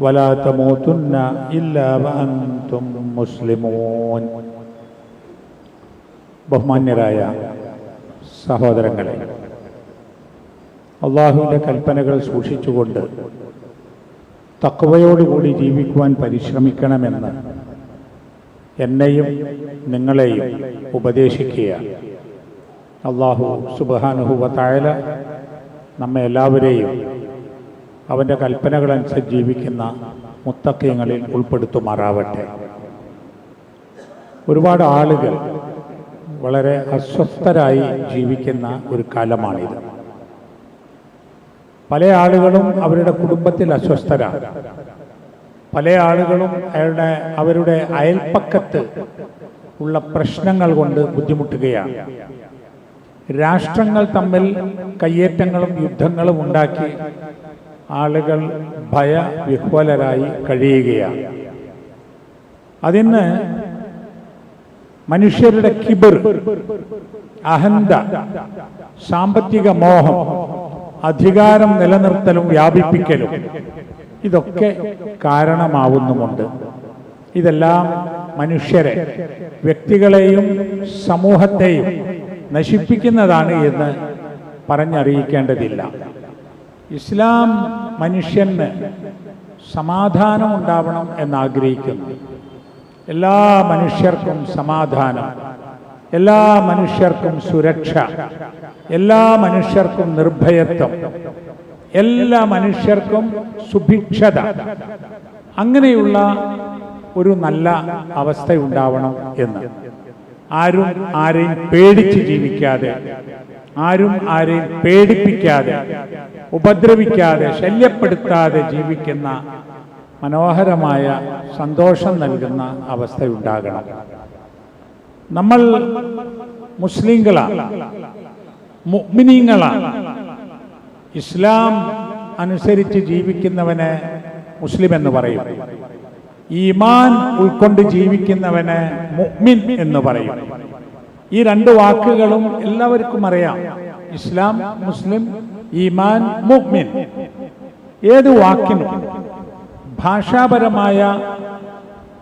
ولا تموتن إلا وأنتم مسلمون ബഹുമാന്യരായ സഹോദരങ്ങളെ അള്ളാഹുവിൻ്റെ കൽപ്പനകൾ സൂക്ഷിച്ചുകൊണ്ട് തക്കവയോടുകൂടി ജീവിക്കുവാൻ പരിശ്രമിക്കണമെന്ന് എന്നെയും നിങ്ങളെയും ഉപദേശിക്കുക അള്ളാഹു സുബാനുഹുവത്തായ നമ്മെ എല്ലാവരെയും അവന്റെ കൽപ്പനകളനുസരിച്ച് ജീവിക്കുന്ന മുത്തക്കയങ്ങളിൽ ഉൾപ്പെടുത്തുമാറാവട്ടെ. ഒരുപാട് ആളുകൾ വളരെ അസ്വസ്ഥരായി ജീവിക്കുന്ന ഒരു കാലമാണിത്. പല ആളുകളും അവരുടെ കുടുംബത്തിൽ അസ്വസ്ഥരാണ്. പല ആളുകളും അയാളുടെ അവരുടെ അയൽപ്പക്കത്ത് ഉള്ള പ്രശ്നങ്ങൾ കൊണ്ട് ബുദ്ധിമുട്ടുകയാണ്. രാഷ്ട്രങ്ങൾ തമ്മിൽ കയ്യേറ്റങ്ങളും യുദ്ധങ്ങളും ഉണ്ടാക്കി ആളുകൾ ഭയവിഹ്വലരായി കഴിയുകയാണ്. അതിന് മനുഷ്യരുടെ കിബർ അഹന്ത സാമ്പത്തിക മോഹം അധികാരം നിലനിർത്തലും വ്യാപിപ്പിക്കലും ഇതൊക്കെ കാരണമാവുന്നുമുണ്ട്. ഇതെല്ലാം മനുഷ്യരെ വ്യക്തികളെയും സമൂഹത്തെയും നശിപ്പിക്കുന്നതാണ് എന്ന് പറഞ്ഞറിയിക്കേണ്ടതില്ല. ഇസ്ലാം മനുഷ്യന് സമാധാനം ഉണ്ടാവണം എന്നാഗ്രഹിക്കുന്നു. എല്ലാ മനുഷ്യർക്കും സമാധാനം എല്ലാ മനുഷ്യർക്കും സുരക്ഷ എല്ലാ മനുഷ്യർക്കും നിർഭയത്വം എല്ലാ മനുഷ്യർക്കും സുഭിക്ഷത. അങ്ങനെയുള്ള ഒരു നല്ല അവസ്ഥ ഉണ്ടാവണം എന്ന്. ആരും ആരെയും പേടിച്ച് ജീവിക്കാതെ ആരും ആരെയും പേടിപ്പിക്കാതെ ഉപദ്രവിക്കാതെ ശല്യപ്പെടുത്താതെ ജീവിക്കുന്ന മനോഹരമായ സന്തോഷം നൽകുന്ന അവസ്ഥയുണ്ടാകണം. നമ്മൾ മുസ്ലിങ്ങളാണ് മുഗ്മിനീങ്ങളാണ് ഇസ്ലാം അനുസരിച്ച് ജീവിക്കുന്നവനെ മുസ്ലിം എന്ന് പറയും. ഈമാൻ ഉൾക്കൊണ്ട് ജീവിക്കുന്നവനെ മുഗ്മിൻ എന്ന് പറയും. ഈ രണ്ട് വാക്കുകളും എല്ലാവർക്കും അറിയാം. ഇസ്ലാം മുസ്ലിം ഈമാൻ മുഹ്മിൻ ഏത് വാക്കിനും ഭാഷാപരമായ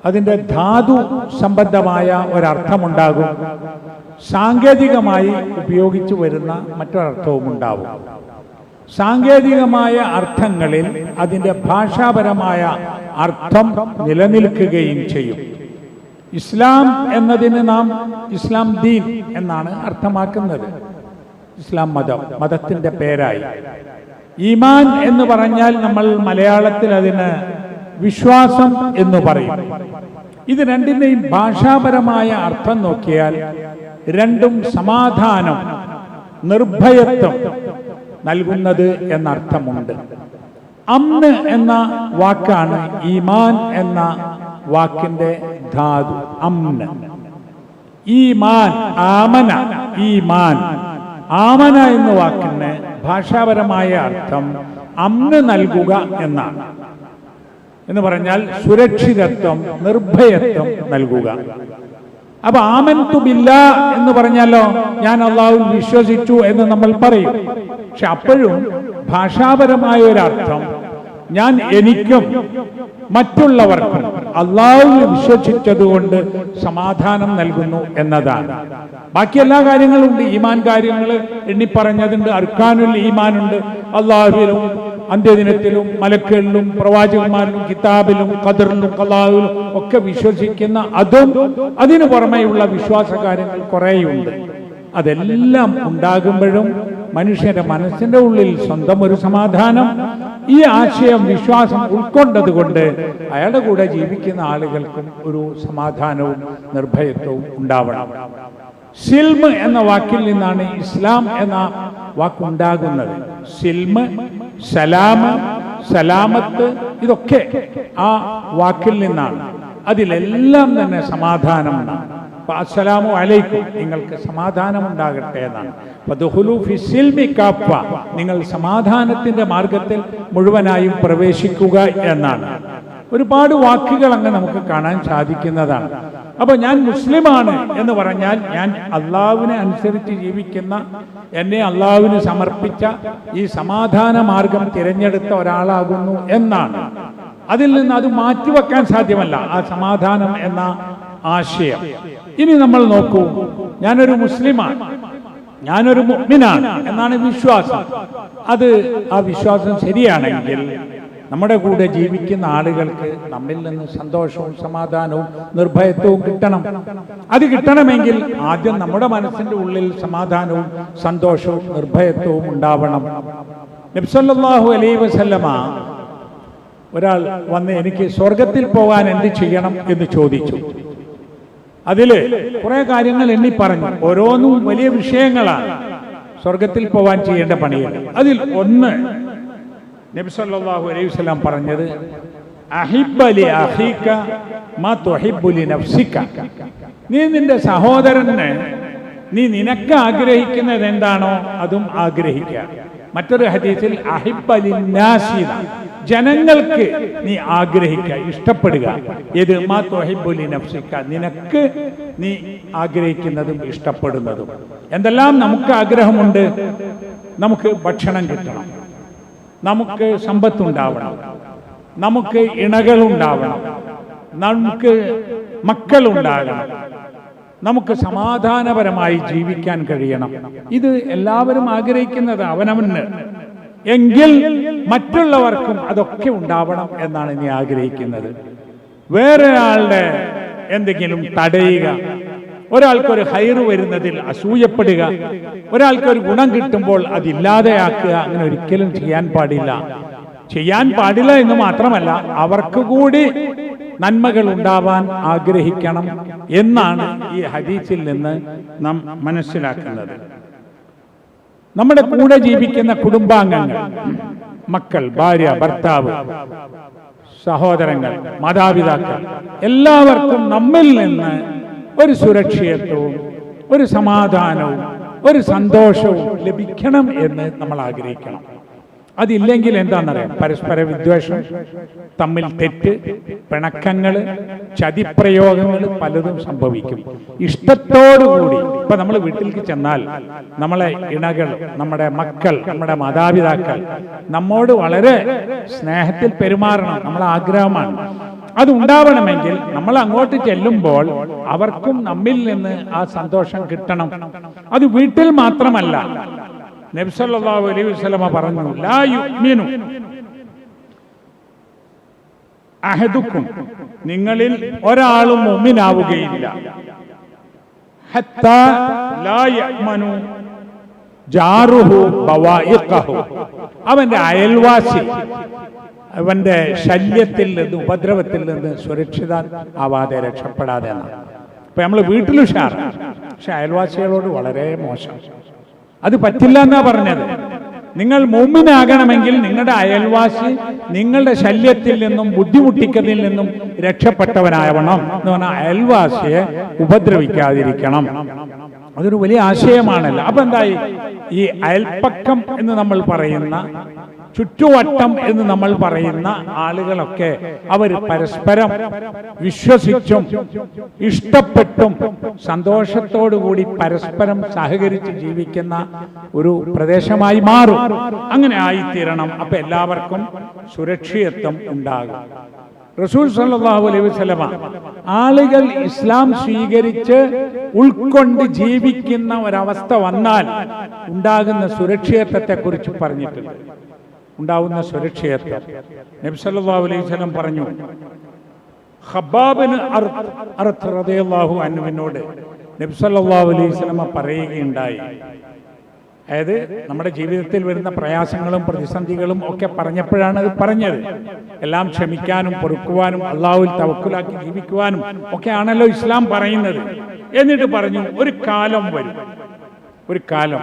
അതിന്റെ ധാതു സംബന്ധമായ ഒരർത്ഥമുണ്ടാകും. സാങ്കേതികമായി ഉപയോഗിച്ചു വരുന്ന മറ്റൊരർത്ഥവും ഉണ്ടാവും സാങ്കേതികമായ അർത്ഥങ്ങളിൽ അതിന്റെ ഭാഷാപരമായ അർത്ഥം നിലനിൽക്കുകയും ചെയ്യും. ഇസ്ലാം എന്നതിന് നാം ഇസ്ലാം ദീൻ എന്നാണ് അർത്ഥമാക്കുന്നത്. ഇസ്ലാം മതം മതത്തിന്റെ പേരായി. ഈമാൻ എന്ന് പറഞ്ഞാൽ നമ്മൾ മലയാളത്തിൽ അതിന് വിശ്വാസം എന്ന് പറയും. ഇത് രണ്ടിന്റെയും ഭാഷാപരമായ അർത്ഥം നോക്കിയാൽ രണ്ടും സമാധാനം നിർഭയത്വം നൽകുന്നത് എന്നർത്ഥമുണ്ട്. അന്ന് എന്ന വാക്കാണ് ഈമാൻ എന്ന വാക്കിന്റെ ധാതു അമ്ന ഈമാൻ ആമന ഈമാൻ. ആമന എന്ന വാക്കിന് ഭാഷാപരമായ അർത്ഥം അമ്ന നൽകുക എന്നാണ്. എന്ന് പറഞ്ഞാൽ സുരക്ഷിതത്വം നിർഭയത്വം നൽകുക. അപ്പൊ ആമൻ തുമില്ല എന്ന് പറഞ്ഞാലോ? ഞാൻ അള്ളാഹു വിശ്വസിച്ചു എന്ന് നമ്മൾ പറയും. പക്ഷെ അപ്പോഴും ഭാഷാപരമായ ഒരർത്ഥം ഞാൻ എനിക്കും മറ്റുള്ളവർക്കും അള്ളാഹുവിൽ വിശ്വസിച്ചതുകൊണ്ട് സമാധാനം നൽകുന്നു എന്നതാണ്. ബാക്കി എല്ലാ കാര്യങ്ങളും ഉണ്ട് ഈമാൻ കാര്യങ്ങൾ എണ്ണിപ്പറഞ്ഞതുണ്ട്. അർക്കാനുൽ ഈമാനുണ്ട്. അള്ളാഹുവിലും അന്ത്യദിനത്തിലും മലക്കുകളിലും പ്രവാചകന്മാരിലും കിതാബിലും ഖദറിലും കലാവിലും ഒക്കെ വിശ്വസിക്കുന്ന അതും അതിനു പുറമെയുള്ള വിശ്വാസ കാര്യങ്ങൾ കുറേയുണ്ട്. അതെല്ലാം ഉണ്ടാകുമ്പോഴും മനുഷ്യന്റെ മനസ്സിന്റെ ഉള്ളിൽ സ്വന്തം ഒരു സമാധാനം ഈ ആശയം വിശ്വാസം ഉൾക്കൊണ്ടത് കൊണ്ട് അയാളുടെ കൂടെ ജീവിക്കുന്ന ആളുകൾക്കും ഒരു സമാധാനവും നിർഭയത്വവും ഉണ്ടാവണം. സിൽമ് എന്ന വാക്കിൽ നിന്നാണ് ഇസ്ലാം എന്ന വാക്കുണ്ടാകുന്നത്. സിൽമ് സലാമ സലാമത്ത് ഇതൊക്കെ ആ വാക്കിൽ നിന്നാണ്. അതിലെല്ലാം തന്നെ സമാധാനം അസ്സലാമു അലൈക്കും. നിങ്ങൾക്ക് സമാധാനം ഉണ്ടാകട്ടെ എന്നാണ് നിങ്ങൾ സമാധാനത്തിന്റെ മാർഗത്തിൽ മുഴുവനായും പ്രവേശിക്കുക എന്നാണ്. ഒരുപാട് വാക്കുകൾ അങ്ങ് നമുക്ക് കാണാൻ സാധിക്കുന്നതാണ്. അപ്പൊ ഞാൻ മുസ്ലിമാണ് എന്ന് പറഞ്ഞാൽ ഞാൻ അള്ളാവിനെ അനുസരിച്ച് ജീവിക്കുന്ന എന്നെ അള്ളാവിന് സമർപ്പിച്ച ഈ സമാധാന മാർഗം തിരഞ്ഞെടുത്ത ഒരാളാകുന്നു എന്നാണ്. അതിൽ നിന്ന് അത് മാറ്റിവെക്കാൻ സാധ്യമല്ല. ആ സമാധാനം എന്ന ആശയം. ഇനി നമ്മൾ നോക്കൂ. ഞാനൊരു മുസ്ലിമാണ്. ഞാനൊരു മുഗ്മിനാണ് എന്നാണ് വിശ്വാസം. അത് ആ വിശ്വാസം ശരിയാണെങ്കിൽ നമ്മുടെ കൂടെ ജീവിക്കുന്ന ആളുകൾക്ക് നമ്മിൽ നിന്ന് സന്തോഷവും സമാധാനവും നിർഭയത്വവും കിട്ടണം. അത് കിട്ടണമെങ്കിൽ ആദ്യം നമ്മുടെ മനസ്സിന്റെ ഉള്ളിൽ സമാധാനവും സന്തോഷവും നിർഭയത്വവും ഉണ്ടാവണം. നബ്സല്ലാഹു അലൈ വസല്ലമ ഒരാൾ വന്ന് എനിക്ക് സ്വർഗത്തിൽ പോകാൻ എന്ത് ചെയ്യണം എന്ന് ചോദിച്ചു. അതിൽ കുറെ കാര്യങ്ങൾ എണ്ണി പറഞ്ഞു. ഓരോന്നും വലിയ വിഷയങ്ങളാണ്. സ്വർഗത്തിൽ പോവാൻ ചെയ്യേണ്ട പണികൾ. അതിൽ ഒന്ന് നബി സല്ലല്ലാഹു അലൈഹി വസല്ലം പറഞ്ഞത് നീ നിന്റെ സഹോദരന് നീ നിനക്ക് ആഗ്രഹിക്കുന്നത് എന്താണോ അതും ആഗ്രഹിക്കുക. മറ്റൊരു ഹദീസിൽ അഹിബ്ബലി നാസിന ജനങ്ങൾക്ക് നീ ആഗ്രഹിക്കുക ഇഷ്ടപ്പെടുക. ഇത് മാ നഫ്സിക്ക. നഫ്സിക നിനക്ക് നീ ആഗ്രഹിക്കുന്നതും ഇഷ്ടപ്പെടുന്നതും. എന്തെല്ലാം നമുക്ക് ആഗ്രഹമുണ്ട്? നമുക്ക് ഭക്ഷണം കിട്ടണം. നമുക്ക് സമ്പത്തുണ്ടാവണം. നമുക്ക് ഇണകളുണ്ടാവണം. നമുക്ക് മക്കളുണ്ടാകണം. നമുക്ക് സമാധാനപരമായി ജീവിക്കാൻ കഴിയണം. ഇത് എല്ലാവരും ആഗ്രഹിക്കുന്നത് അവനവന്. എങ്കിൽ മറ്റുള്ളവർക്കും അതൊക്കെ ഉണ്ടാവണം എന്നാണ് നീ ആഗ്രഹിക്കുന്നത്. വേറെ ആളുടെ എന്തെങ്കിലും തടയുക ഒരാൾക്കൊരു ഹൈറ് വരുന്നതിൽ അസൂയപ്പെടുക ഒരാൾക്കൊരു ഗുണം കിട്ടുമ്പോൾ അതില്ലാതെയാക്കുക അങ്ങനെ ഒരിക്കലും ചെയ്യാൻ പാടില്ല. ചെയ്യാൻ പാടില്ല എന്ന് മാത്രമല്ല അവർക്ക് കൂടി നന്മകൾ ഉണ്ടാവാൻ ആഗ്രഹിക്കണം എന്നാണ് ഈ ഹദീസിൽ നിന്ന് നാം മനസ്സിലാക്കുന്നത്. നമ്മുടെ കൂടെ ജീവിക്കുന്ന കുടുംബാംഗങ്ങൾ മക്കൾ ഭാര്യ ഭർത്താവ് സഹോദരങ്ങൾ മാതാപിതാക്കൾ എല്ലാവർക്കും നമ്മിൽ നിന്ന് ഒരു സുരക്ഷിതത്വവും ഒരു സമാധാനവും ഒരു സന്തോഷവും ലഭിക്കണം എന്ന് നമ്മൾ ആഗ്രഹിക്കണം. അതില്ലെങ്കിൽ എന്താണെന്നറിയാം? പരസ്പര വിദ്വേഷം തമ്മിൽ തെറ്റ് പിണക്കങ്ങൾ ചതിപ്രയോഗങ്ങൾ പലതും സംഭവിക്കും. ഇഷ്ടത്തോടുകൂടി ഇപ്പൊ നമ്മൾ വീട്ടിലേക്ക് ചെന്നാൽ നമ്മളെ ഇണകൾ നമ്മുടെ മക്കൾ നമ്മുടെ മാതാപിതാക്കൾ നമ്മോട് വളരെ സ്നേഹത്തിൽ പെരുമാറണം നമ്മളെ ആഗ്രഹമാണ്. അത് ഉണ്ടാവണമെങ്കിൽ നമ്മൾ അങ്ങോട്ട് ചെല്ലുമ്പോൾ അവർക്കും നമ്മിൽ നിന്ന് ആ സന്തോഷം കിട്ടണം. അത് വീട്ടിൽ മാത്രമല്ല നബ്സല്ലാഹു അലൈഹി വസല്ലമ പറഞ്ഞു ലാ യുഅ്മിനു അഹദുക്കും നിങ്ങളിൽ ഒരാളും മുഅ്മിനാവുകയില്ല. ഹത്താ ലാ യഅ്മനു ജാറുഹു ബവായിഖഹു അവന്റെ അയൽവാസി അവന്റെ ശല്യത്തിൽ നിന്ന് ഉപദ്രവത്തിൽ നിന്ന് സുരക്ഷിത ആവാതെ രക്ഷപ്പെടാതെ എന്നാണ്. ഇപ്പൊ നമ്മൾ വീട്ടിൽ ഉഷാർ പക്ഷെ അയൽവാസികളോട് വളരെ മോശം. അത് പറ്റില്ല എന്നാ പറഞ്ഞത്. നിങ്ങൾ മുമ്പിനാകണമെങ്കിൽ നിങ്ങളുടെ അയൽവാസി നിങ്ങളുടെ ശല്യത്തിൽ നിന്നും ബുദ്ധിമുട്ടിക്കതിൽ നിന്നും രക്ഷപ്പെട്ടവനാവണം എന്ന് പറഞ്ഞാൽ അയൽവാസിയെ ഉപദ്രവിക്കാതിരിക്കണം. അതൊരു വലിയ ആശയമാണല്ലോ. അപ്പൊ എന്തായി? ഈ അയൽപ്പക്കം എന്ന് നമ്മൾ പറയുന്ന ചുറ്റുവട്ടം എന്ന് നമ്മൾ പറയുന്ന ആളുകളൊക്കെ അവർ പരസ്പരം വിശ്വസിച്ചും ഇഷ്ടപ്പെട്ടും സന്തോഷത്തോടുകൂടി പരസ്പരം സഹകരിച്ച് ജീവിക്കുന്ന ഒരു പ്രദേശമായി മാറും. അങ്ങനെ ആയിത്തീരണം. അപ്പൊ എല്ലാവർക്കും സുരക്ഷിതത്വം ഉണ്ടാകും. റസൂൽ സല്ലല്ലാഹു അലൈഹി വസല്ലമ ആളുകൾ ഇസ്ലാം സ്വീകരിച്ച് ഉൾക്കൊണ്ട് ജീവിക്കുന്ന ഒരവസ്ഥ വന്നാൽ ഉണ്ടാകുന്ന സുരക്ഷിതത്വത്തെ കുറിച്ച് പറഞ്ഞിട്ടുണ്ട്. ഉണ്ടാവുന്ന സുരക്ഷയത്വം നബി സല്ലല്ലാഹു അലൈഹി വസല്ലം പറഞ്ഞു ഹബാബിന് അർത്ത് റളിയല്ലാഹു അൻഹുവിനോട് നബി സല്ലല്ലാഹു അലൈഹി വസല്ലമ പറയുകയുണ്ടായി. അതായത് നമ്മുടെ ജീവിതത്തിൽ വരുന്ന പ്രയാസങ്ങളും പ്രതിസന്ധികളും ഒക്കെ പറഞ്ഞപ്പോഴാണ് അത് പറഞ്ഞത്. എല്ലാം ക്ഷമിക്കാനും പൊറുക്കുവാനും അള്ളാഹുവിൽ തവക്കുലാക്കി ജീവിക്കുവാനും ഒക്കെ ആണല്ലോ ഇസ്ലാം പറയുന്നത്. എന്നിട്ട് പറഞ്ഞു ഒരു കാലം വരും. ഒരു കാലം.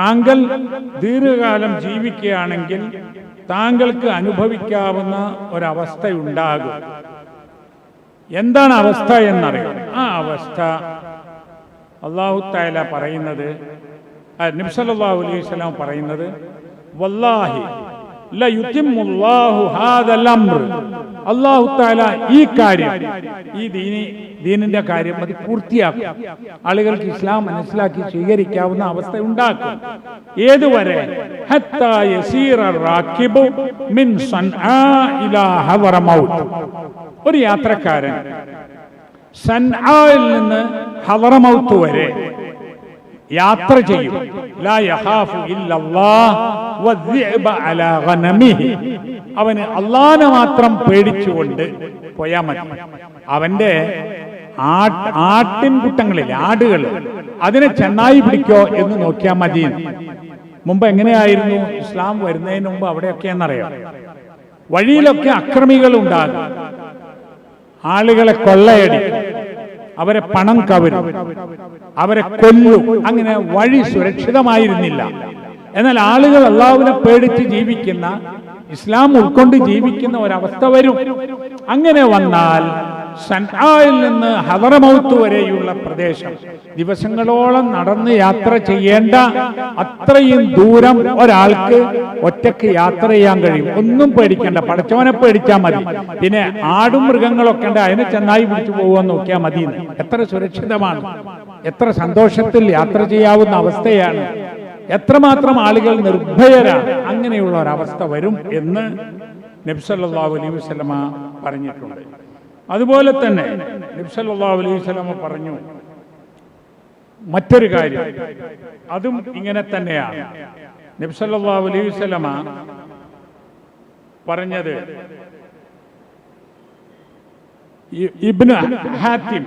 താങ്കൾ ദീർഘകാലം ജീവിക്കുകയാണെങ്കിൽ താങ്കൾക്ക് അനുഭവിക്കാവുന്ന ഒരവസ്ഥയുണ്ടാകും. എന്താണ് അവസ്ഥ എന്നറിയാം. ആ അവസ്ഥ അള്ളാഹു താല പറയുന്നത് നബ്സല്ലാഹു അലൈഹി സ്വലാം പറയുന്നത് വല്ലാഹി അള്ളാഹു ഈ കാര്യം ഈ ദീനി ദീനിന്റെ കാര്യം അത് പൂർത്തിയാക്കും. ആളുകൾക്ക് ഇസ്ലാം മനസ്സിലാക്കി സ്വീകരിക്കാവുന്ന അവസ്ഥ ഉണ്ടാക്കും. ഏതുവരെ? ഒരു യാത്രക്കാരൻ സൻആയിൽ നിന്ന് ഹവറമൗത്ത് വരെ യാത്ര ചെയ്യും. അവന് അള്ളാനെ മാത്രം പേടിച്ചുകൊണ്ട് പോയാൽ മതി. അവന്റെ ആട്ട് ആട്ടിൻകുട്ടങ്ങളിൽ ആടുകൾ അതിനെ ചെന്നായി പിടിക്കോ എന്ന് നോക്കിയാൽ മതി. മുമ്പ് എങ്ങനെയായിരുന്നു? ഇസ്ലാം വരുന്നതിന് മുമ്പ് അവിടെയൊക്കെ എന്നറിയാം വഴിയിലൊക്കെ അക്രമികൾ ഉണ്ടാകും ആളുകളെ കൊള്ളയടിക്കും. അവരെ പണം കവരും. അവരെ കൊല്ലും. അങ്ങനെ വഴി സുരക്ഷിതമായിരുന്നില്ല. എന്നാൽ ആളുകൾ അള്ളാഹുവിനെ പേടിച്ച് ജീവിക്കുന്ന ഇസ്ലാം ഉൾക്കൊണ്ട് ജീവിക്കുന്ന ഒരവസ്ഥ വരും. അങ്ങനെ വന്നാൽ സൻആയിൽ നിന്ന് ഹദറമൗത്ത് വരെയുള്ള പ്രദേശം. ദിവസങ്ങളോളം നടന്ന് യാത്ര ചെയ്യേണ്ട അത്രയും ദൂരം ഒരാൾക്ക് ഒറ്റയ്ക്ക് യാത്ര ചെയ്യാൻ കഴിയും. ഒന്നും പേടിക്കണ്ട. പടച്ചവനെ പേടിച്ചാൽ മതി. പിന്നെ ആടും മൃഗങ്ങളൊക്കെ ഉണ്ട്. അതിനെ ചെന്നായി പിടിച്ചു പോകുമെന്ന് നോക്കിയാൽ മതി എത്ര സുരക്ഷിതമാണ്. എത്ര സന്തോഷത്തിൽ യാത്ര ചെയ്യാവുന്ന അവസ്ഥയാണ്. എത്രമാത്രം ആളുകൾ നിർഭയരാണ് അങ്ങനെയുള്ള ഒരവസ്ഥ വരും എന്ന് നബ്സല്ലാ അലൈഹി പറഞ്ഞിട്ടുണ്ട്. അതുപോലെ തന്നെ നബ്സല്ലാഹു അലൈഹി വസല്ലമ പറഞ്ഞു മറ്റൊരു കാര്യം. അതും ഇങ്ങനെ തന്നെയാണ്. നബ്സല്ലാ അലൈഹി വസല്ലമ പറഞ്ഞത് ഇബ്നു ഹാത്തിം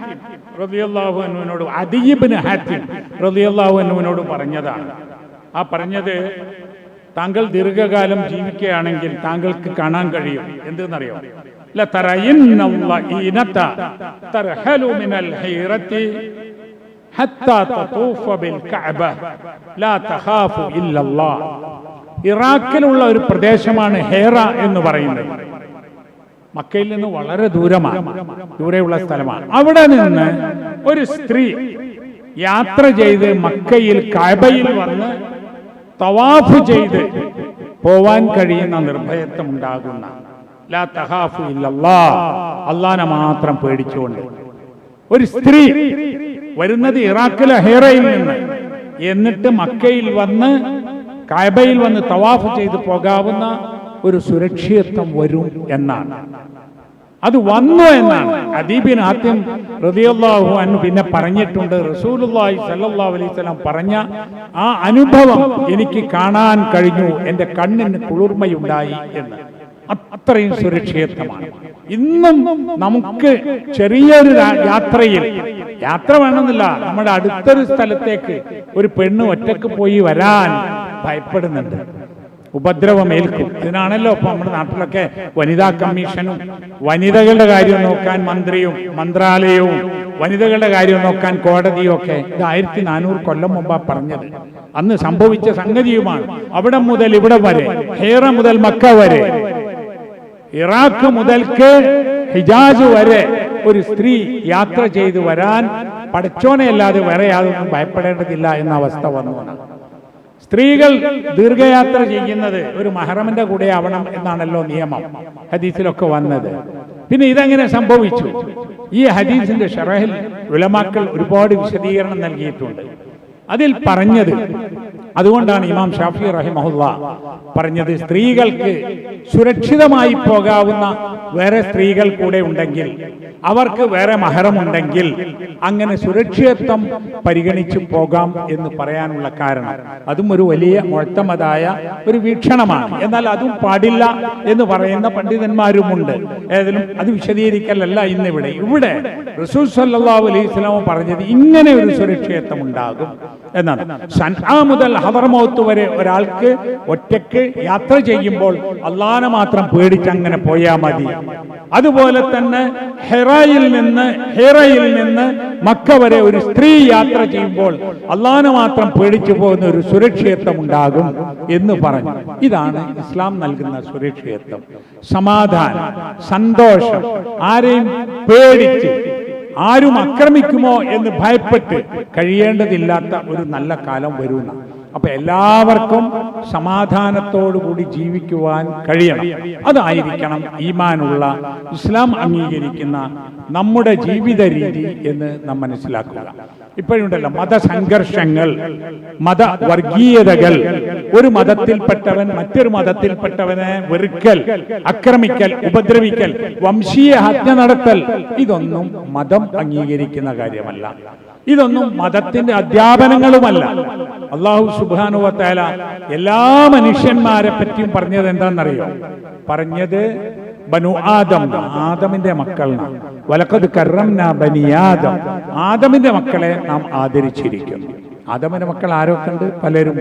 റളിയല്ലാഹു അൻഹുവിനോട് അദി ഇബ്നു ഹാത്തിം റളിയല്ലാഹു അൻഹുവിനോട് പറഞ്ഞതാണ്. ആ പറഞ്ഞത് താങ്കൾ ദീർഘകാലം ജീവിക്കുകയാണെങ്കിൽ താങ്കൾക്ക് കാണാൻ കഴിയും. എന്തെന്നറിയോ? لترين الضئينة ترحل من الحيرة حتى تطوف بالكعبة لا تخاف إلا الله ഇറാഖിലുള്ള ഒരു പ്രദേശമാണ് ഹേറ എന്ന് പറയുന്നത് മക്കയിൽ നിന്ന് വളരെ ദൂരമാണ് ദൂരെയുള്ള സ്ഥലമാണ് അവിടെ നിന്ന് ഒരു സ്ത്രീ യാത്ര ചെയ്ത് മക്കയിൽ കാബയിൽ വന്ന് തവാഫ് ചെയ്ത് പോവാൻ കഴിയുന്ന നിർഭയത്വം ഉണ്ടാകുന്ന ലാ തഹാഫു അള്ളാനെ മാത്രം പേടിച്ചുകൊണ്ട്. ഒരു സ്ത്രീ വരുന്നത് ഇറാഖിലെ ഹേറയിൽ നിന്ന് എന്നിട്ട് മക്കയിൽ വന്ന് കായബയിൽ വന്ന് തവാഫ് ചെയ്ത് പോകാവുന്ന ഒരു സുരക്ഷിതത്വം വരും എന്നാണ്. അത് വന്നു എന്നാണ്. അദീബിൻ ആദ്യം റളിയല്ലാഹു അൻഹു പിന്നെ പറഞ്ഞിട്ടുണ്ട്. റസൂലുള്ളാഹി സല്ലാ അലൈഹി വസല്ലം പറഞ്ഞ ആ അനുഭവം എനിക്ക് കാണാൻ കഴിഞ്ഞു. എന്റെ കണ്ണിന് കുളിർമയുണ്ടായി എന്ന്. അത്രയും സുരക്ഷിതമാണ് ഇന്നും നമുക്ക് ചെറിയൊരു യാത്രയിൽ യാത്ര വേണമെന്നില്ല. നമ്മുടെ അടുത്തൊരു സ്ഥലത്തേക്ക് ഒരു പെണ്ണ് ഒറ്റയ്ക്ക് പോയി വരാൻ ഭയപ്പെടുന്നുണ്ട്. ഉപദ്രവം ഏൽക്കും ഇതിനാണല്ലോ ഇപ്പൊ നമ്മുടെ നാട്ടിലൊക്കെ വനിതാ കമ്മീഷനും വനിതകളുടെ കാര്യം നോക്കാൻ മന്ത്രിയും മന്ത്രാലയവും വനിതകളുടെ കാര്യം നോക്കാൻ കോടതിയും ഒക്കെ ഇത് ആയിരത്തി നാനൂറ് കൊല്ലം മുമ്പാ പറഞ്ഞത്. അന്ന് സംഭവിച്ച സംഗതിയുമാണ്. അവിടെ മുതൽ ഇവിടെ വരെ ഹേറ മുതൽ മക്ക വരെ ഇറാഖ് മുതൽക്ക് ഹിജാജ് വരെ ഒരു സ്ത്രീ യാത്ര ചെയ്തു വരാൻ പഠിച്ചോനെ അല്ലാതെ വേറെ യാതൊന്നും ഭയപ്പെടേണ്ടതില്ല എന്ന അവസ്ഥ വന്നു. സ്ത്രീകൾ ദീർഘയാത്ര ചെയ്യുന്നത് ഒരു മഹറമിന്റെ കൂടെ ആവണം എന്നാണല്ലോ നിയമം ഹദീസിലൊക്കെ വന്നത്. പിന്നെ ഇതെങ്ങനെ സംഭവിച്ചു? ഈ ഹദീസിന്റെ ഷറഹിൽ ഉലമാക്കൾ ഒരുപാട് വിശദീകരണം നൽകിയിട്ടുണ്ട്. അതിൽ പറഞ്ഞത് അതുകൊണ്ടാണ് ഇമാം ഷാഫി റഹിമഹുല്ല പറഞ്ഞത് സ്ത്രീകൾക്ക് സുരക്ഷിതമായി പോകാവുന്ന വേറെ സ്ത്രീകൾ കൂടെ ഉണ്ടെങ്കിൽ അവർക്ക് വേറെ മഹരമുണ്ടെങ്കിൽ അങ്ങനെ സുരക്ഷിതത്വം പരിഗണിച്ചു പോകാം എന്ന് പറയാനുള്ള കാരണം അതും ഒരു വലിയ മുഴത്തമതായ ഒരു വീക്ഷണമാണ്. എന്നാൽ അതും പാടില്ല എന്ന് പറയുന്ന പണ്ഡിതന്മാരുമുണ്ട്. ഏതെങ്കിലും അത് വിശദീകരിക്കലല്ല ഇന്നിവിടെ. ഇവിടെ റസൂൽ സല്ലല്ലാഹു അലൈഹി സ്വലാമ പറഞ്ഞത് ഇങ്ങനെ ഒരു സുരക്ഷിതത്വം ഉണ്ടാകും എന്നാണ്. മുതൽ ഹദർമൗത്ത് വരെ ഒരാൾക്ക് ഒറ്റയ്ക്ക് യാത്ര ചെയ്യുമ്പോൾ അള്ളാനെ മാത്രം പേടിച്ച് അങ്ങനെ പോയാൽ മതി. അതുപോലെ തന്നെ ഹെറയിൽ നിന്ന് ഹെറയിൽ നിന്ന് മക്ക വരെ ഒരു സ്ത്രീ യാത്ര ചെയ്യുമ്പോൾ അള്ളാനെ മാത്രം പേടിച്ചു പോകുന്ന ഒരു സുരക്ഷിതത്വം ഉണ്ടാകും എന്ന് പറഞ്ഞു. ഇതാണ് ഇസ്ലാം നൽകുന്ന സുരക്ഷിതത്വം. സമാധാനം സന്തോഷം ആരെയും പേടിച്ച് ആരും ആക്രമിക്കുമോ എന്ന് ഭയപ്പെട്ട് കഴിയേണ്ടതില്ലാത്ത ഒരു നല്ല കാലം വരുന്ന അപ്പൊ എല്ലാവർക്കും സമാധാനത്തോടുകൂടി ജീവിക്കുവാൻ കഴിയണം. അതായിരിക്കണം ഈമാനുള്ള ഇസ്ലാം അംഗീകരിക്കുന്ന നമ്മുടെ ജീവിത രീതി എന്ന് നാം മനസ്സിലാക്കുക. ഇപ്പോഴുണ്ടല്ലോ മതസംഘർഷങ്ങൾ മതവർഗീയതകൾ ഒരു മതത്തിൽപ്പെട്ടവൻ മറ്റൊരു മതത്തിൽപ്പെട്ടവനെ വെറുക്കൽ ആക്രമിക്കൽ ഉപദ്രവിക്കൽ വംശീയ ഹത്യ നടത്തൽ ഇതൊന്നും മതം അംഗീകരിക്കുന്ന കാര്യമല്ല. ഇതൊന്നും മതത്തിന്റെ അധ്യാപനങ്ങളുമല്ല. അള്ളാഹു സുബാനുവത്തേല എല്ലാ മനുഷ്യന്മാരെ പറ്റിയും പറഞ്ഞത് എന്താണെന്നറിയോ? പറഞ്ഞത് ബനു ആദം ആദമിന്റെ മക്കളാണ്. വലക്കത് കറം ആദമിന്റെ മക്കളെ നാം ആദരിച്ചിരിക്കുന്നു. ആദമിന്റെ മക്കൾ ആരൊക്കെ ഉണ്ട് പലരും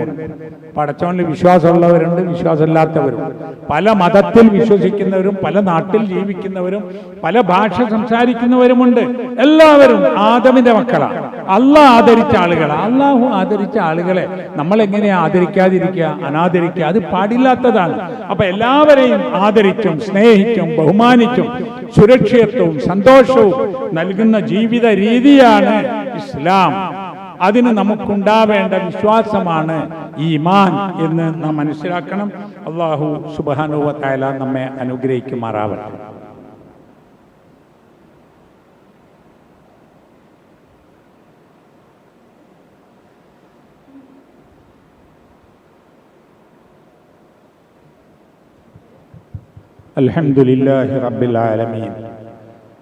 പടച്ചോണിൽ വിശ്വാസമുള്ളവരുണ്ട് വിശ്വാസമില്ലാത്തവരും. പല മതത്തിൽ വിശ്വസിക്കുന്നവരും പല നാട്ടിൽ ജീവിക്കുന്നവരും പല ഭാഷ സംസാരിക്കുന്നവരുമുണ്ട്. എല്ലാവരും ആദമിന്റെ മക്കളാണ് അള്ളാഹ് ആദരിച്ച ആളുകൾ അള്ളാഹു ആദരിച്ച ആളുകളെ നമ്മൾ എങ്ങനെയാ ആദരിക്കാതിരിക്കുക? അനാദരിക്കുക. അത് പാടില്ലാത്തതാണ്. അപ്പൊ എല്ലാവരെയും ആദരിച്ചും സ്നേഹിച്ചും ബഹുമാനിച്ചും സുരക്ഷിതത്വവും സന്തോഷവും നൽകുന്ന ജീവിത രീതിയാണ് ഇസ്ലാം. അതിന് നമുക്കുണ്ടാവേണ്ട വിശ്വാസമാണ് ഈമാൻ എന്ന് നാം മനസ്സിലാക്കണം അള്ളാഹു സുബാനുവത്തായ നമ്മെ അനുഗ്രഹിക്കുമാറാവട്ടെ الحمد لله رب العالمين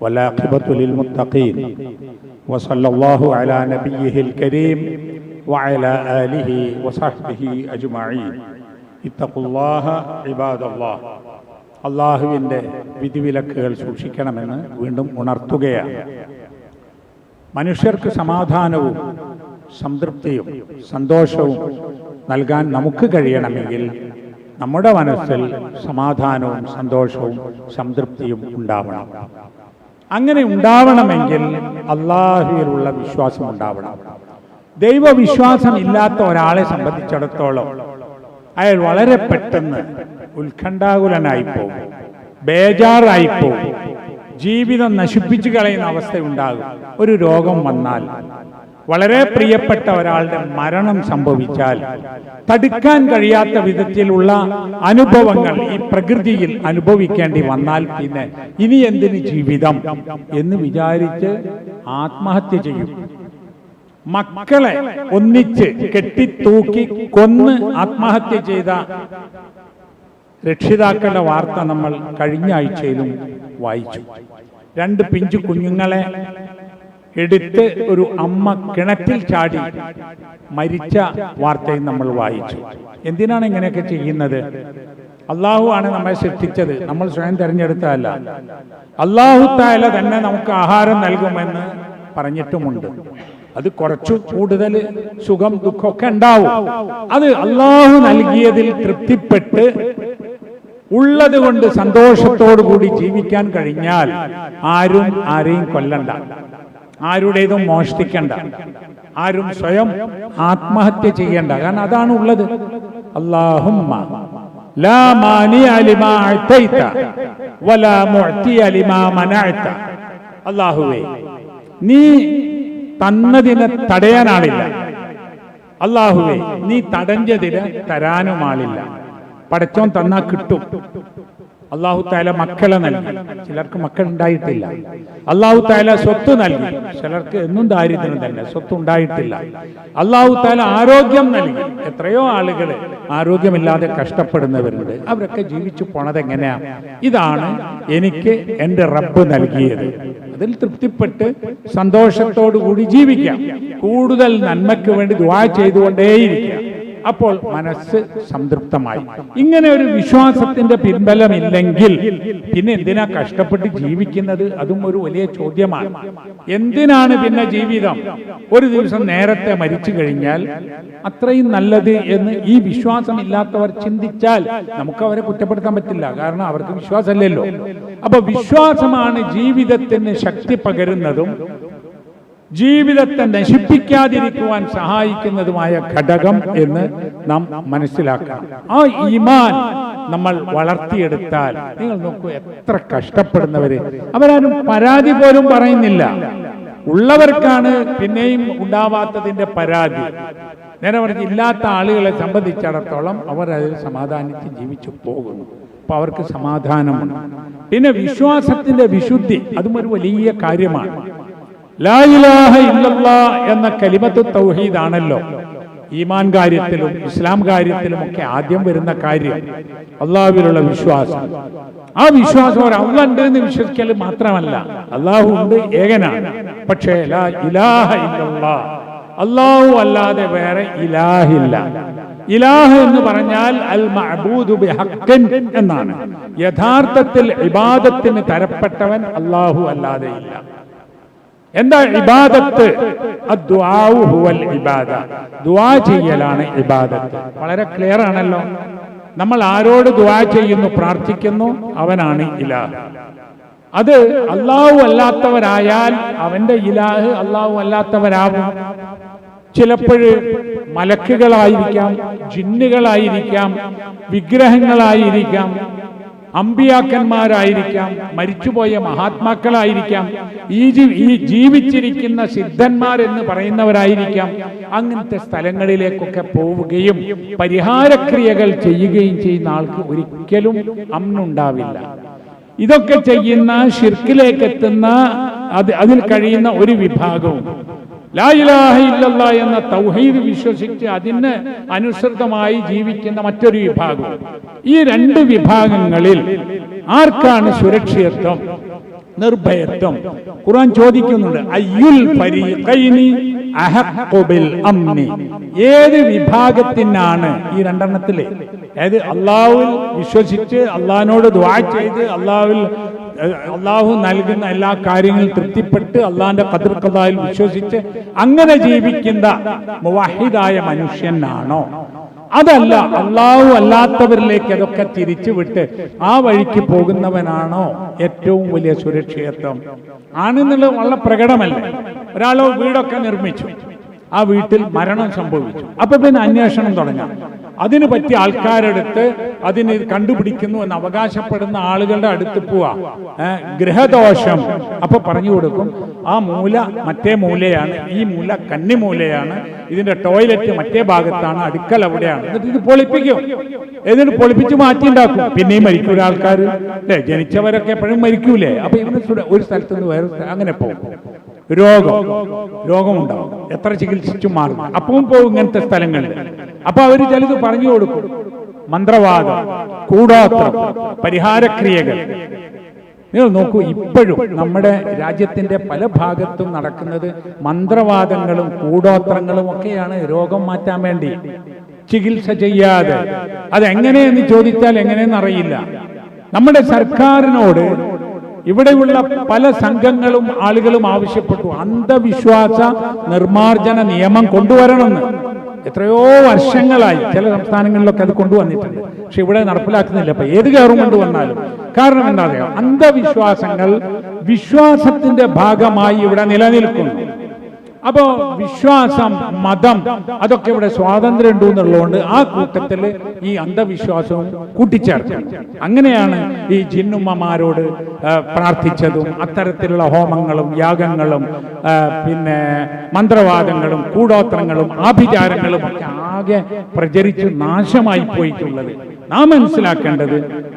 والعاقبة للمتقين وصلى الله على نبيه الكريم وعلى آله وصحبه أجمعين اتقوا الله عباد الله അള്ളാഹുവിൻ്റെ വിധിവിലക്കുകൾ സൂക്ഷിക്കണമെന്ന് വീണ്ടും ഉണർത്തുകയാണ് മനുഷ്യർക്ക് സമാധാനവും സംതൃപ്തിയും സന്തോഷവും നൽകാൻ നമുക്ക് കഴിയണമെങ്കിൽ നമ്മുടെ മനസ്സിൽ സമാധാനവും സന്തോഷവും സംതൃപ്തിയും ഉണ്ടാവണം അങ്ങനെ ഉണ്ടാവണമെങ്കിൽ അള്ളാഹുവിലുള്ള വിശ്വാസം ഉണ്ടാവണം. ദൈവവിശ്വാസം ഇല്ലാത്ത ഒരാളെ സംബന്ധിച്ചിടത്തോളം അയാൾ വളരെ പെട്ടെന്ന് ഉത്കണ്ഠാകുലനായി പോകും. ബേജാറായി പോകും ജീവിതം നശിപ്പിച്ചു കളയുന്ന അവസ്ഥ ഉണ്ടാകും ഒരു രോഗം വന്നാൽ വളരെ പ്രിയപ്പെട്ട ഒരാളുടെ മരണം സംഭവിച്ചാൽ തടുക്കാൻ കഴിയാത്ത വിധത്തിലുള്ള അനുഭവങ്ങൾ ഈ പ്രകൃതിയിൽ അനുഭവിക്കേണ്ടി വന്നാൽ പിന്നെ ഇനി എന്തിന് ജീവിതം എന്ന് വിചാരിച്ച് ആത്മഹത്യ ചെയ്യും. മക്കളെ ഒന്നിച്ച് കെട്ടിത്തൂക്കി കൊന്ന് ആത്മഹത്യ ചെയ്ത രക്ഷിതാക്കളുടെ വാർത്ത നമ്മൾ കഴിഞ്ഞ ആഴ്ചയിലും വായിച്ചു. രണ്ട് പിഞ്ചു കുഞ്ഞുങ്ങളെ എടുത്ത് ഒരു അമ്മ കിണറ്റിൽ ചാടി മരിച്ച വാർത്തയും നമ്മൾ വായിച്ചു. എന്തിനാണ് ഇങ്ങനെയൊക്കെ ചെയ്യുന്നത്? അള്ളാഹു ആണ് നമ്മെ സൃഷ്ടിച്ചത്. നമ്മൾ സ്വയം തിരഞ്ഞെടുത്തതല്ല. അള്ളാഹു താല തന്നെ നമുക്ക് ആഹാരം നൽകുമെന്ന് പറഞ്ഞിട്ടുമുണ്ട്. അത് കുറച്ചു കൂടുതൽ സുഖം ദുഃഖമൊക്കെ ഉണ്ടാവും. അത് അള്ളാഹു നൽകിയതിൽ തൃപ്തിപ്പെട്ട് ഉള്ളത് കൊണ്ട് സന്തോഷത്തോടു കൂടി ജീവിക്കാൻ കഴിഞ്ഞാൽ ആരും ആരെയും കൊല്ലണ്ട. ആരുടേതും മോഷ്ടിക്കണ്ട. ആരും സ്വയം ആത്മഹത്യ ചെയ്യണ്ട. കാരണം അതാണ് ഉള്ളത്. അള്ളാഹുമ്മ അല്ലാഹുവേ നീ തന്നതിനെ തടയാനാളില്ല. അള്ളാഹുവേ നീ തടഞ്ഞതിന് തരാനും ആളില്ല പടച്ചോൻ തന്നാ കിട്ടും. അള്ളാഹു താല മക്കളെ നൽകി. ചിലർക്ക് മക്കൾ ഉണ്ടായിട്ടില്ല. അള്ളാഹു താല സ്വത്ത് നൽകി. ചിലർക്ക് എന്നും ദാരിദ്ര്യം തന്നെ സ്വത്ത് ഉണ്ടായിട്ടില്ല. അള്ളാഹു താല ആരോഗ്യം നൽകി. എത്രയോ ആളുകൾ ആരോഗ്യമില്ലാതെ കഷ്ടപ്പെടുന്നവരുണ്ട്. അവരൊക്കെ ജീവിച്ചു പോണത് എങ്ങനെയാ? ഇതാണ് എനിക്ക് എന്റെ റബ്ബ് നൽകിയത്. അതിൽ തൃപ്തിപ്പെട്ട് സന്തോഷത്തോടു കൂടി ജീവിക്കാം. കൂടുതൽ നന്മയ്ക്ക് വേണ്ടി ദ്വാ ചെയ്തുകൊണ്ടേയിരിക്കാം. അപ്പോൾ മനസ്സ് സംതൃപ്തമായി. ഇങ്ങനെ ഒരു വിശ്വാസത്തിന്റെ പിൻബലമില്ലെങ്കിൽ പിന്നെ എന്തിനാ കഷ്ടപ്പെട്ട് ജീവിക്കുന്നത്? അതും ഒരു വലിയ ചോദ്യമാണ്. എന്തിനാണ് പിന്നെ ജീവിതം? ഒരു ദിവസം നേരത്തെ മരിച്ചു കഴിഞ്ഞാൽ അത്രയും നല്ലത് എന്ന് ഈ വിശ്വാസം ഇല്ലാത്തവർ ചിന്തിച്ചാൽ നമുക്ക് അവരെ കുറ്റപ്പെടുത്താൻ പറ്റില്ല. കാരണം അവർക്ക് വിശ്വാസമല്ലല്ലോ. അപ്പൊ വിശ്വാസമാണ് ജീവിതത്തിന് ശക്തി പകരുന്നതും ജീവിതത്തെ നശിപ്പിക്കാതിരിക്കുവാൻ സഹായിക്കുന്നതുമായ ഘടകം എന്ന് നാം മനസ്സിലാക്കാം ആ ഈമാൻ നമ്മൾ വളർത്തിയെടുത്താൽ നിങ്ങൾ നോക്കൂ എത്ര കഷ്ടപ്പെടുന്നവര്. അവരാരും പരാതി പോലും പറയുന്നില്ല. ഉള്ളവർക്കാണ് പിന്നെയും ഉണ്ടാവാത്തതിന്റെ പരാതി. നേരെ പറഞ്ഞ് ഇല്ലാത്ത ആളുകളെ സംബന്ധിച്ചിടത്തോളം അവർ അതിൽ സമാധാനിച്ച് ജീവിച്ചു പോകുന്നു. അപ്പൊ അവർക്ക് സമാധാനമാണ് പിന്നെ വിശ്വാസത്തിന്റെ വിശുദ്ധി അതും ഒരു വലിയ കാര്യമാണ്. എന്ന കലിമത്ത് തൗഹീദാണല്ലോ. ഈമാൻ കാര്യത്തിലും ഇസ്ലാം കാര്യത്തിലും ഒക്കെ ആദ്യം വരുന്ന കാര്യം അള്ളാഹുവിലുള്ള വിശ്വാസം. ആ വിശ്വാസം ഒരു അള്ള ഉണ്ട് എന്ന് വിശ്വസിക്കൽ മാത്രമല്ല അള്ളാഹു ഉണ്ട് ഏകനാണ്. പക്ഷേ ഇലാഹ അള്ളാഹു അല്ലാതെ വേറെ ഇലാഹില്ല ഇലാഹ് എന്ന് പറഞ്ഞാൽ അൽ മഅബൂദു എന്നാണ്. യഥാർത്ഥത്തിൽ ഇബാദത്തിന് തരപ്പെട്ടവൻ അള്ളാഹു അല്ലാതെ ഇല്ല. എന്താ ഇബാദത്ത്? ഹുവൽ ഇബാദ. ദുആ ചെയ്യലാണ് ഇബാദത്ത്. വളരെ ക്ലിയർ ആണല്ലോ. നമ്മൾ ആരോട് ദുആ ചെയ്യുന്നു പ്രാർത്ഥിക്കുന്നു? അവനാണ് ഇലാഹ്. അത് അള്ളാഹു അല്ലാത്തവരായാൽ അവന്റെ ഇലാഹ് അള്ളാഹു അല്ലാത്തവരാവും. ചിലപ്പോഴ് മലക്കുകളായിരിക്കാം ജിന്നുകളായിരിക്കാം വിഗ്രഹങ്ങളായിരിക്കാം അമ്പിയാക്കന്മാരായിരിക്കാം മരിച്ചുപോയ മഹാത്മാക്കളായിരിക്കാം ഈ ഈ ജീവിച്ചിരിക്കുന്ന സിദ്ധന്മാർ എന്ന് പറയുന്നവരായിരിക്കാം. അങ്ങനത്തെ സ്ഥലങ്ങളിലേക്കൊക്കെ പോവുകയും പരിഹാരക്രിയകൾ ചെയ്യുകയും ചെയ്യുന്ന ആൾക്ക് ഒരിക്കലും അന്നുണ്ടാവില്ല. ഇതൊക്കെ ചെയ്യുന്ന ഷിർക്കിലേക്ക് എത്തുന്ന അത് അതിൽ കഴിയുന്ന ഒരു വിഭാഗവും ലാ ഇലാഹ ഇല്ലല്ല എന്ന തൗഹീദ് വിശ്വസിച്ച് അതിന് അനുസൃതമായി ജീവിക്കുന്ന മറ്റൊരു വിഭാഗം. ഈ രണ്ട് വിഭാഗങ്ങളിൽ ആർക്കാണ് സുരക്ഷിതത്വം? നിർഭയത്വം. ഖുർആൻ ചോദിക്കുന്നുണ്ട് അയ്യുൽ ഏത് വിഭാഗത്തിനാണ് ഈ രണ്ടെണ്ണത്തിലെ? അതായത് അള്ളാഹുവിൽ വിശ്വസിച്ച് അള്ളാഹിനോട് ദ്വാ ചെയ്ത് അള്ളാഹുവിൽ അള്ളാഹു നൽകുന്ന എല്ലാ കാര്യങ്ങളും തൃപ്തിപ്പെട്ട് അള്ളാഹിന്റെ കതിർക്കതായിൽ വിശ്വസിച്ച് അങ്ങനെ ജീവിക്കുന്ന മുവാഹിദായ മനുഷ്യനാണോ? അതല്ല അള്ളാഹു അല്ലാത്തവരിലേക്ക് അതൊക്കെ തിരിച്ചുവിട്ട് ആ വഴിക്ക് പോകുന്നവനാണോ ഏറ്റവും വലിയ സുരക്ഷിതത്വം? ആണെന്നുള്ളത് വളരെ പ്രകടമല്ല? ഒരാളോ വീടൊക്കെ നിർമ്മിച്ചു. ആ വീട്ടിൽ മരണം സംഭവിച്ചു. അപ്പൊ പിന്നെ അന്വേഷണം തുടങ്ങാം. അതിന് പറ്റിയ ആൾക്കാരെടുത്ത് അതിന് കണ്ടുപിടിക്കുന്നു എന്ന് അവകാശപ്പെടുന്ന ആളുകളുടെ അടുത്ത് പോവാ. ഗ്രഹദോഷം അപ്പൊ പറഞ്ഞു കൊടുക്കും ആ മൂല മറ്റേ മൂലയാണ് ഈ മൂല കന്നിമൂലയാണ് ഇതിന്റെ ടോയ്ലറ്റ് മറ്റേ ഭാഗത്താണ് അടുക്കൽ അവിടെയാണ്. എന്നിട്ട് ഇത് പൊളിപ്പിക്കും. എന്നിട്ട് പൊളിപ്പിച്ച് മാറ്റി ഉണ്ടാക്കും പിന്നെയും മരിക്കൂല ആൾക്കാർ അല്ലെ ജനിച്ചവരൊക്കെ എപ്പോഴും മരിക്കൂലേ? അപ്പൊ ഇവന് ഒരു സ്ഥലത്ത് നിന്ന് വേറെ അങ്ങനെ പോകും. രോഗം രോഗമുണ്ടാവും. എത്ര ചികിത്സിച്ചു മാറും. അപ്പവും പോവും ഇങ്ങനത്തെ സ്ഥലങ്ങളിൽ. അപ്പൊ അവർ ചിലത് പറഞ്ഞു കൊടുക്കും. മന്ത്രവാദം കൂടോത്രം പരിഹാരക്രിയകൾ. നിങ്ങൾ നോക്കൂ ഇപ്പോഴും നമ്മുടെ രാജ്യത്തിന്റെ പല ഭാഗത്തും നടക്കുന്നത് മന്ത്രവാദങ്ങളും കൂടോത്രങ്ങളും ഒക്കെയാണ് രോഗം മാറ്റാൻ വേണ്ടി. ചികിത്സ ചെയ്യാതെ. അതെങ്ങനെയെന്ന് ചോദിച്ചാൽ എങ്ങനെയെന്ന് അറിയില്ല. നമ്മുടെ സർക്കാരിനോട് ഇവിടെയുള്ള പല സംഘങ്ങളും ആളുകളും ആവശ്യപ്പെട്ടു. അന്ധവിശ്വാസ നിർമാർജന നിയമം കൊണ്ടുവരണമെന്ന് എത്രയോ വർഷങ്ങളായി ചില സംസ്ഥാനങ്ങളിലൊക്കെ അത് കൊണ്ടുവന്നിട്ടുണ്ട്. പക്ഷെ ഇവിടെ നടപ്പിലാക്കുന്നില്ല. അപ്പൊ ഏത് ഗവൺമെന്റ് വന്നാലും. കാരണം എന്താ അറിയാം? അന്ധവിശ്വാസങ്ങൾ വിശ്വാസത്തിന്റെ ഭാഗമായി ഇവിടെ നിലനിൽക്കുന്നു. അപ്പോ വിശ്വാസം മതം അതൊക്കെ ഇവിടെ സ്വാതന്ത്ര്യം ഉണ്ട് എന്നുള്ളതുകൊണ്ട് ആ കൂട്ടത്തിൽ ഈ അന്ധവിശ്വാസവും കൂട്ടിച്ചേർക്കും അങ്ങനെയാണ് ഈ ജിന്നുമ്മമാരോട് പ്രാർത്ഥിച്ചതും അത്തരത്തിലുള്ള ഹോമങ്ങളും യാഗങ്ങളും പിന്നെ മന്ത്രവാദങ്ങളും കൂടോത്രങ്ങളും ആഭിചാരങ്ങളും ഒക്കെ ആകെ പ്രചരിച്ച് നാശമായി പോയിട്ടുള്ളത്. നാം മനസ്സിലാക്കേണ്ടത്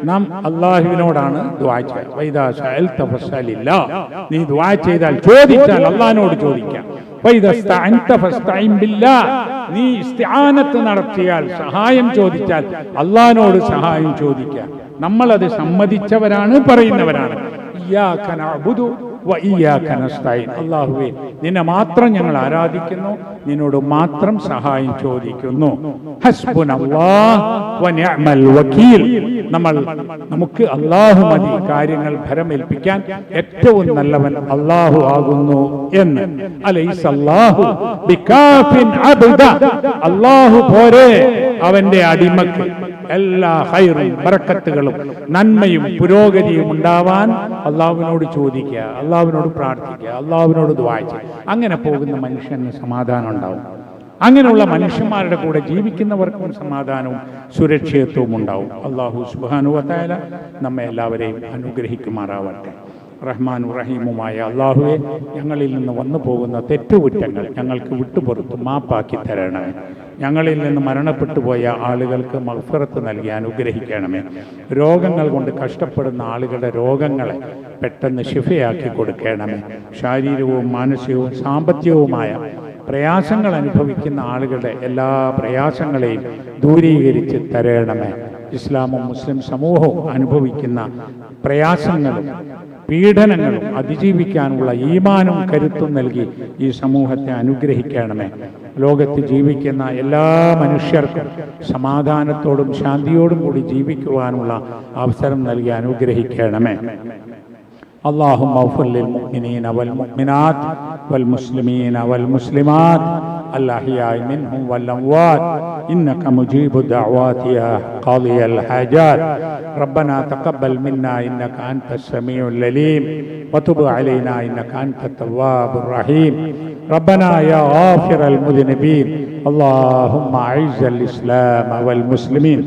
നാം അള്ളാഹുവിനോടാണ് ദ്വാ ചെയ്താൽ ചോദിച്ചാൽ അള്ളാഹിനോട് ചോദിക്കാം. നീ ഇസ്തിആനത്ത് നടത്തിയാൽ സഹായം ചോദിച്ചാൽ അള്ളഹാനോട് സഹായം ചോദിക്കാം നമ്മളത് സമ്മതിച്ചവരാണ് പറയുന്നവരാണ്. ഇയ്യാക നഅ്ബുദു വ ഇയ്യാക നസ്തഈൻ. അല്ലാഹുവേ നിന്നെ മാത്രം ഞങ്ങൾ ആരാധിക്കുന്നു നിന്നോട് മാത്രം സഹായം ചോദിക്കുന്നു. നമ്മൾ നമുക്ക് അള്ളാഹു മതി കാര്യങ്ങൾ ഭരമേൽപ്പിക്കാൻ ഏറ്റവും നല്ലവൻ അള്ളാഹു ആകുന്നു എന്ന്. അല്ലാഹു പോരെ അവന്റെ അടിമക്ക്. എല്ലാ ഹൈറും ബറക്കത്തുകളും നന്മയും പുരോഗതിയും ഉണ്ടാവാൻ അള്ളാഹുവിനോട് ചോദിക്കുക അള്ളാഹുവിനോട് പ്രാർത്ഥിക്കുക അള്ളാഹുവിനോട് ദ്വാഴ്ച അങ്ങനെ പോകുന്ന മനുഷ്യന് സമാധാനം ഉണ്ടാവും. അങ്ങനെയുള്ള മനുഷ്യന്മാരുടെ കൂടെ ജീവിക്കുന്നവർക്കും സമാധാനവും സുരക്ഷിതത്വവും ഉണ്ടാവും. അള്ളാഹു സുബാനുവത്തായ നമ്മെ എല്ലാവരെയും അനുഗ്രഹിക്കുമാറാവട്ടെ. റഹ്മാൻ റഹീമുമായ അള്ളാഹുവെ ഞങ്ങളിൽ നിന്ന് വന്നു പോകുന്ന തെറ്റുകുറ്റങ്ങൾ ഞങ്ങൾക്ക് വിട്ടുപുറത്ത് മാപ്പാക്കി തരണമേ. ഞങ്ങളിൽ നിന്ന് മരണപ്പെട്ടു പോയ ആളുകൾക്ക് മത്സരത്ത് നൽകി അനുഗ്രഹിക്കണമേ. രോഗങ്ങൾ കൊണ്ട് കഷ്ടപ്പെടുന്ന ആളുകളുടെ രോഗങ്ങളെ പെട്ടെന്ന് ശിഫയാക്കി കൊടുക്കണമേ. ശാരീരികവും മാനസികവും സാമ്പത്തികവുമായ പ്രയാസങ്ങൾ അനുഭവിക്കുന്ന ആളുകളുടെ എല്ലാ പ്രയാസങ്ങളെയും ദൂരീകരിച്ച് തരണമേ. ഇസ്ലാമും മുസ്ലിം സമൂഹവും അനുഭവിക്കുന്ന പ്രയാസങ്ങളും പീഡനങ്ങളും അതിജീവിക്കാനുള്ള ഈമാനും കരുത്തും നൽകി ഈ സമൂഹത്തെ അനുഗ്രഹിക്കണമേ ലോകത്ത് ജീവിക്കുന്ന എല്ലാ മനുഷ്യർക്കും സമാധാനത്തോടും ശാന്തിയോടും കൂടി ജീവിക്കുവാനുള്ള അവസരം നൽകി അനുഗ്രഹിക്കണമേ اللهم اغفر للمؤمنين والمؤمنات والمسلمين والمسلمات الأحياء منهم والأموات إنك مجيب الدعوات يا قاضي الحاجات. ربنا تقبل منا إنك أنت السميع العليم. وتب علينا إنك أنت التواب الرحيم. ربنا يا غافر المذنبين. اللهم أعز الإسلام والمسلمين.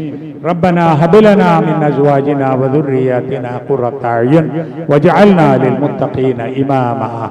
ربنا هب لنا من أزواجنا وذرياتنا قرة أعين. واجعلنا للمتقين إماما.